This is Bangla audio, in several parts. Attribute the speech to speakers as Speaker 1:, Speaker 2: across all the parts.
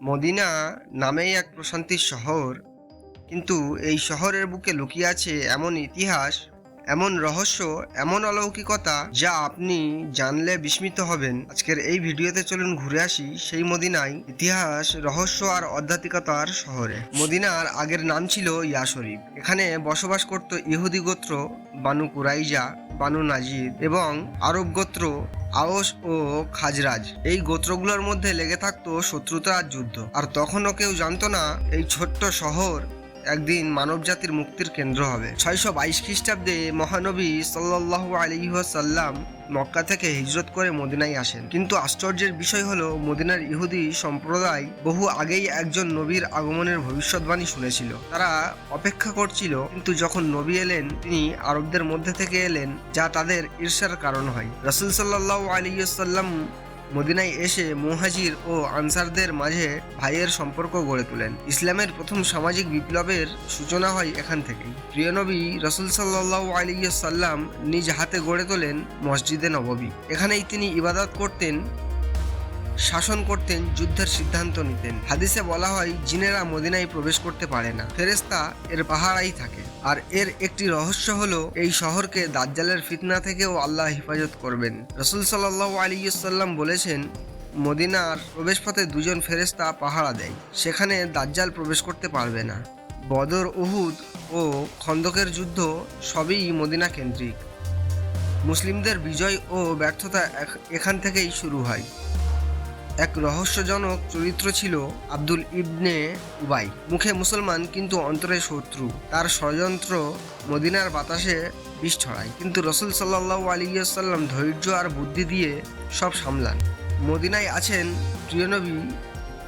Speaker 1: মদিনা নামেই এক প্রশান্তির শহর কিন্তু এই শহরের বুকে লুকিয়ে আছে এমন ইতিহাস এমন রহস্য, এমন অলৌকিকতা যা আপনি জানলে বিস্মিত হবেন। আজকের এই ভিডিওতে চলুন ঘুরে আসি সেই মদিনায় ইতিহাস, রহস্য আর আধ্যাত্মিকতার শহরে। মদিনার আগের নাম ছিল ইয়া শরীফ। এখানে বসবাস করত ইহুদি গোত্র বানু কুরাইজা, বানু নাজির এবং আরব গোত্র আওস ও খাজরাজ। এই গোত্রগুলোর মধ্যে লেগে থাকতো শত্রুতা আর যুদ্ধ। আর তখনও কেউ জানতো না এই ছোট্ট শহর একদিন মানবজাতির মুক্তির কেন্দ্র হবে। ছয়শো বাইশ খ্রিস্টাব্দে মহানবী সাল্লাহ আলিহাসাল্লাম মক্কা থেকে হিজরত করে মদিনায় আসেন। কিন্তু আশ্চর্যের বিষয় হলো, মদিনার ইহুদি সম্প্রদায় বহু আগেই একজন নবীর আগমনের ভবিষ্যৎবাণী শুনেছিল। তারা অপেক্ষা করছিল, কিন্তু যখন নবী এলেন, তিনি আরবদের মধ্যে থেকে এলেন, যা তাদের ঈর্ষার কারণ হয়। রসুল সাল্লাহ আলিয়াল্লাম মদিনায় এসে মুহাজির ও আনসারদের মাঝে ভাইয়ের সম্পর্ক গড়ে তোলেন। ইসলামের প্রথম সামাজিক বিপ্লবের সূচনা হয় এখান থেকে প্রিয় নবী রসুল সাল্লাহ আলিয়াল্লাম নিজ হাতে গড়ে তোলেন মসজিদে নববী। এখানেই তিনি ইবাদত করতেন শাসন করতেন, যুদ্ধের সিদ্ধান্ত নিতেন। হাদিসে বলা হয়, জিনেরা মদিনায় প্রবেশ করতে পারে না। ফেরেস্তা এর পাহারাই থাকে। আর এর একটি রহস্য হলো, এই শহরকে দাজ্জালের ফিতনা থেকেও আল্লাহ হেফাজত করবেন। রসুল সাল্লাহ আলিয়াল্লাম বলেছেন, মদিনার প্রবেশপথে দুজন ফেরেস্তা পাহারা দেয়। সেখানে দাজ্জাল প্রবেশ করতে পারবে না। বদর, উহুদ ও খন্দকের যুদ্ধ সবই মদিনা কেন্দ্রিক। মুসলিমদের বিজয় ও ব্যর্থতা এখান থেকেই শুরু হয়। এক রহস্যজনক চরিত্র ছিল আব্দুল ইবনে উবাই। মুখে মুসলমান, কিন্তু অন্তরে শত্রু। তার ষড়যন্ত্র মদিনার বাতাসে বিষ ছড়ায়। কিন্তু রসুল সাল্লাহ আলিয়াল্লাম ধৈর্য আর বুদ্ধি দিয়ে সব সামলান। মদিনায় আছেন প্রিয়নবী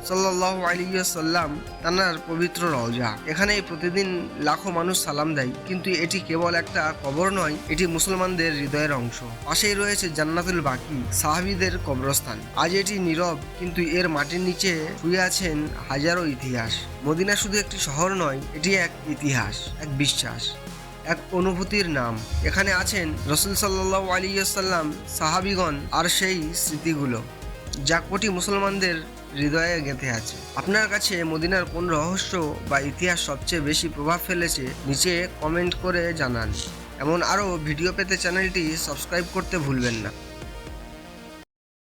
Speaker 1: সাল্লাহ আলিয়াল্লাম তানার পবিত্র রওজা। এখানে প্রতিদিন লাখো মানুষ সালাম দেয়, কিন্তু এটি কেবল একটা কবর নয়, এটি মুসলমানদের হৃদয়ের অংশ। পাশেই রয়েছে জান্নাতুল বাকি, সাহাবিদের কবরস্থান। আজ এটি নীরব, কিন্তু এর মাটির নিচে শুয়ে আছেন হাজারো ইতিহাস। মদিনা শুধু একটি শহর নয়, এটি এক ইতিহাস, এক বিশ্বাস, এক অনুভূতির নাম। এখানে আছেন রসুল সাল্লাহ আলিয়াল্লাম সাহাবিগণ আর সেই স্মৃতিগুলো। যা কোটি মুসলমানদের হৃদয়ে গেঁথে আছে। আপনার কাছে মদিনার কোন রহস্য বা ইতিহাস সবচেয়ে বেশি প্রভাব ফেলেছে, নিচে কমেন্ট করে জানান। এমন আরও ভিডিও পেতে চ্যানেলটি সাবস্ক্রাইব করতে ভুলবেন না।